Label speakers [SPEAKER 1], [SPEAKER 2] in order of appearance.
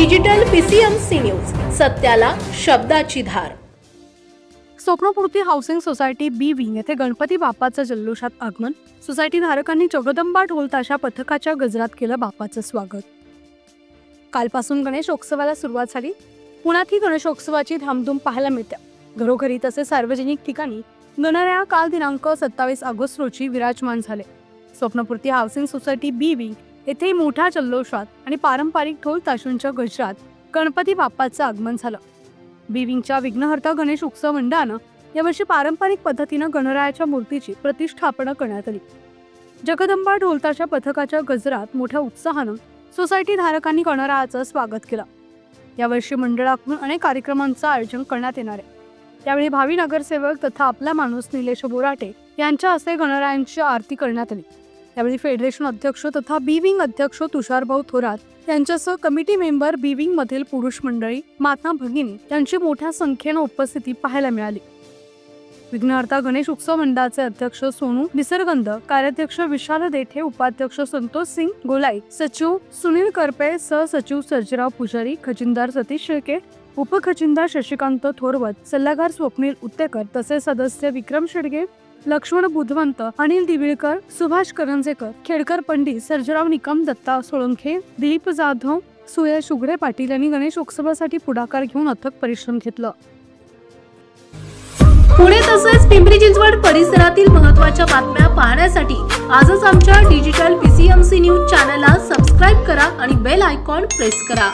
[SPEAKER 1] Digital PCMC news सत्याला शब्दाची धार.
[SPEAKER 2] Swapnapurti housing society B wing येथे गणपती बाप्पाचं जल्लोषात आगमन. सोसायटी धारकांनी जगदंबा ढोल ताशा पथकाच्या गजरात केलं बाप्पाचं स्वागत. कालपासून गणेशोत्सवाला सुरुवात झाली. पुण्यातही गणेशोत्सवाची धामधूम पाहायला मिळते. घरोघरी तसेच सार्वजनिक ठिकाणी गणराया काल दिनांक सत्तावीस ऑगस्ट रोजी विराजमान झाले. Swapnapurti housing society B wing येथे मोठ्या जल्लोषात आणि पारंपरिक ढोल ताशूंच्या गजरात गणपती बाप्पाचं आगमन झालं. बिविंगच्या विघ्नहर्ता गणेश उत्सव मंडळानं यावर्षी पारंपरिक पद्धतीनं गणरायाच्या मूर्तीची प्रतिष्ठापना करण्यात आली. जगदंबा ढोलताच्या पथकाच्या गजरात मोठ्या उत्साहानं सोसायटी धारकांनी गणरायाचं स्वागत केलं. यावर्षी मंडळाकडून अनेक कार्यक्रमांचं आयोजन करण्यात येणार आहे. त्यावेळी भावी नगरसेवक तथा आपला माणूस निलेश बोराटे यांच्या हस्ते गणरायांची आरती करण्यात आली. त्यावेळी फेडरेशन अध्यक्ष तथा बीविंग अध्यक्ष तुषारभाऊ थोरात यांच्यासह कमिटी मेंबर बीविंग मधील पुरुष मंडळी माता भगिनी यांची मोठ्या संख्येनं उपस्थिती पाहायला मिळाली. विघ्नहर्ता गणेश उत्सव मंडळाचे अध्यक्ष सोनू निसर्गंद कार्याध्यक्ष विशाल देठे उपाध्यक्ष संतोष सिंग गोलाई सचिव सुनील करपे सहसचिव सर्जीराव पुजारी खजिनदार सतीश शेळके उपखजिनदार शशिकांत थोरवत सल्लागार स्वप्नील उत्तेकर तसेच सदस्य विक्रम शेडगे लक्ष्मण बुधवंत अनिल दिवेळकर सुभाष करंजेकर खेडकर पंडित सर्जराव निकम दत्ता सोळंखे दिलीप जाधव सुयश उघडे पाटील यांनी गणेश उत्सवासाठी पुढाकार घेऊन अथक परिश्रम घेतलं.
[SPEAKER 1] पुणे तसेच पिंपरी चिंचवड परिसरातील महत्त्वाच्या बातम्या पाहण्यासाठी आजच आमच्या डिजिटल पीसीएमसी न्यूज चॅनलला सबस्क्राईब करा आणि बेल आयकॉन प्रेस करा.